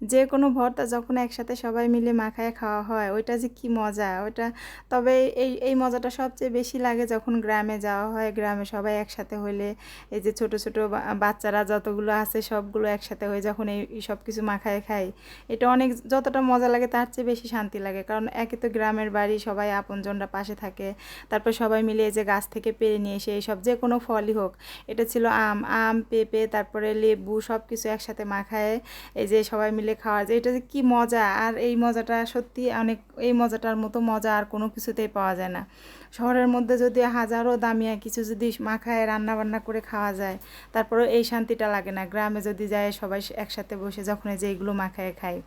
যে কোনো ভর্তা যখন একসাথে সবাই মিলে মাখায় খাওয়া হয়, ওইটা যে কি মজা, ওইটা তবে এই এই মজাটা সবচেয়ে বেশি লাগে যখন গ্রামে যাওয়া হয়, গ্রামে সবাই একসাথে হইলে এই যে ছোট ছোট বাচ্চারা যতগুলো আছে সবগুলো একসাথে হয়ে যখন এই সব কিছু মাখায় খাই, এটা অনেক যতটা মজা লাগে তার চেয়ে বেশি শান্তি লাগে। কারণ একে তো গ্রামের বাড়ি, সবাই আপনজনরা পাশে থাকে, তারপর সবাই মিলে এই যে গাছ থেকে পেরে নিয়ে এসে এই সব যে কোনো ফলই হোক, এটা ছিল আম আম, পেঁপে, তারপরে লেবু সব কিছু একসাথে মাখায়, এই যে সবাই মিলে খাওয়া যায়। এটা যে কী মজা? আর এই মজাটা সত্যি অনেক, এই মজাটার মতো মজা আর কোনো কিছুতেই পাওয়া যায় না। শহরের মধ্যে যদি হাজারো দামিয়া কিছু যদি মাখায় রান্না বান্না করে খাওয়া যায়, তারপরেও এই শান্তিটা লাগে না। গ্রামে যদি যায়, সবাই একসাথে বসে যখন যে এইগুলো মাখায় খায়।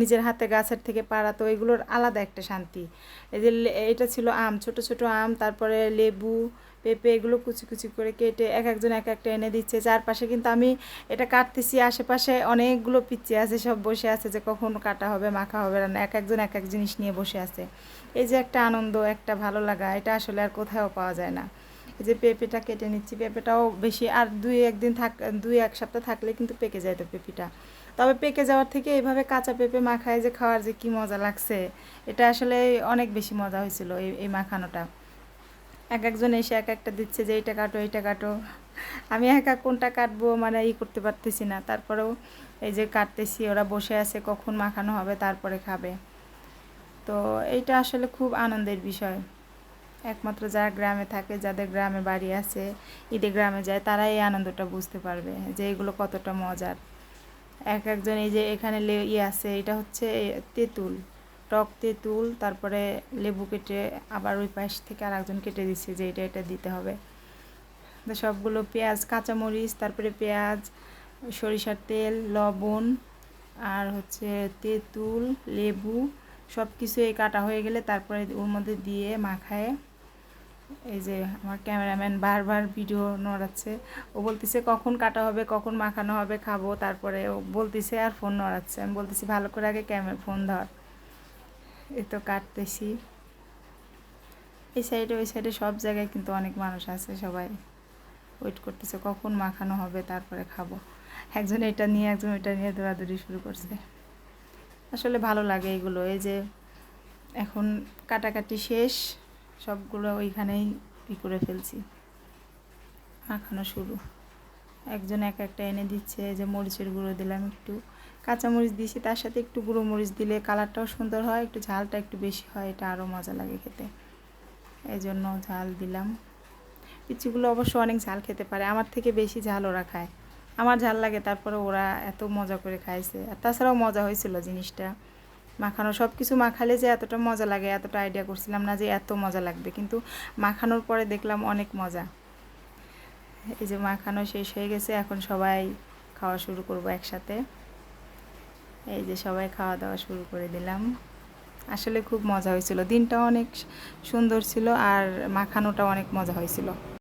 নিজের হাতে গাছের থেকে পাড়া, তো এগুলোর আলাদা একটা শান্তি। এই যে এটা ছিল আম, ছোট ছোট আম, তারপরে লেবু, পেঁপে, এগুলো কুচি কুচি করে কেটে এক একজন এক একটা এনে দিচ্ছে। চারপাশে কিন্তু আমি এটা কাটতেছি, আশেপাশে অনেকগুলো পিচ্ছি আছে, সব বসে আছে যে কখন কাটা হবে, মাখা হবে রান্না এক একজন এক এক জিনিস নিয়ে বসে আছে। এই যে একটা আনন্দ, একটা ভালো লাগা এটা আসলে আর কোথাও পাওয়া যায় না। এই যে পেঁপেটা কেটে নিচ্ছি, পেঁপেটাও বেশি আর দুই একদিন থাক, দুই এক সপ্তাহ থাকলে কিন্তু পেকে যায় তো পেঁপেটা। তবে পেকে যাওয়ার থেকে এইভাবে কাঁচা পেঁপে মাখায় যে খাওয়ার যে কী মজা লাগছে, এটা আসলে অনেক বেশি মজা হয়েছিল এই এই মাখানোটা। এক একজন এসে এক একটা দিচ্ছে যে এইটা কাটো এইটা কাটো। আমি একা কোনটা কাটবো মানে ই করতে পারতেছি না। তারপরেও এই যে কাটতেছি, ওরা বসে আছে কখন মাখানো হবে তারপরে খাবে। তো এইটা আসলে খুব আনন্দের বিষয়। একমাত্র যারা গ্রামে থাকে, যাদের গ্রামে বাড়ি আছে, ঈদে গ্রামে যায় তারা এই আনন্দটা বুঝতে পারবে যে এগুলো কতটা মজার। এক একজন এই যে এখানে ইয়ে আছে, এটা হচ্ছে তেঁতুল, টক তেঁতুল, তারপরে লেবু কেটে আবার ওই পাশ থেকে আর একজন কেটে দিচ্ছে যে এটা এটা দিতে হবে। তো সবগুলো পেঁয়াজ, কাঁচামরিচ, তারপরে পেঁয়াজ, সরিষার তেল, লবণ, আর হচ্ছে তেঁতুল, লেবু সব কিছু এই কাটা হয়ে গেলে তারপরে ওর মধ্যে দিয়ে মাখায়। এই যে আমার ক্যামেরাম্যান বারবার ভিডিও নড়াচ্ছে। ও বলতেছে, কখন কাটা হবে, কখন মাখানো হবে, খাব। তারপরে ও বলতেছে, আর ফোন নড়াচ্ছে। আমি বলতেছি, ভালো করে আগে ক্যামেরা ফোন ধর। এই তো কাটতেছি। এই সাইডে ওই সাইডে সব জায়গায় কিন্তু অনেক মানুষ আছে সবাই। ওয়েট করতেছে, কখন মাখানো হবে, তারপরে খাব। একজন এটা নিয়ে, একজন ওইটা নিয়ে দৌড়াদৌড়ি শুরু করছে। আসলে ভালো লাগে এগুলো। এই যে এখন কাটাকাটি শেষ। সবগুলো ওইখানেই ই করে ফেলছি। মাখানো শুরু। একজন এক একটা এনে দিচ্ছে যে মরিচের গুঁড়ো দিলাম একটু। কাঁচা মরিচ দিয়েছি, তার সাথে একটু গুঁড়ো মরিচ দিলে কালারটাও সুন্দর হয়, একটু ঝালটা একটু বেশি হয়, এটা আরও মজা লাগে খেতে। এই জন্য ঝাল দিলাম। পিচিগুলো অবশ্য অনেক ঝাল খেতে পারে, আমার থেকে বেশি ঝাল ওরা খায়। আমার ঝাল লাগে, তারপরে ওরা এত মজা করে খাইছে। আর তাছাড়াও মজা হয়েছিল জিনিসটা। মাখানো সব কিছু মাখালে যে এতটা মজা লাগে, এতটা আইডিয়া করছিলাম না যে এত মজা লাগবে। কিন্তু মাখানোর পরে দেখলাম অনেক মজা। এই যে মাখানো শেষ হয়ে গেছে, এখন সবাই খাওয়া শুরু করব একসাথে। এই যে সবাই খাওয়া দাওয়া শুরু করে দিলাম। আসলে খুব মজা হয়েছিল। দিনটা অনেক সুন্দর ছিল আর মাখানোটা অনেক মজা হয়েছিল।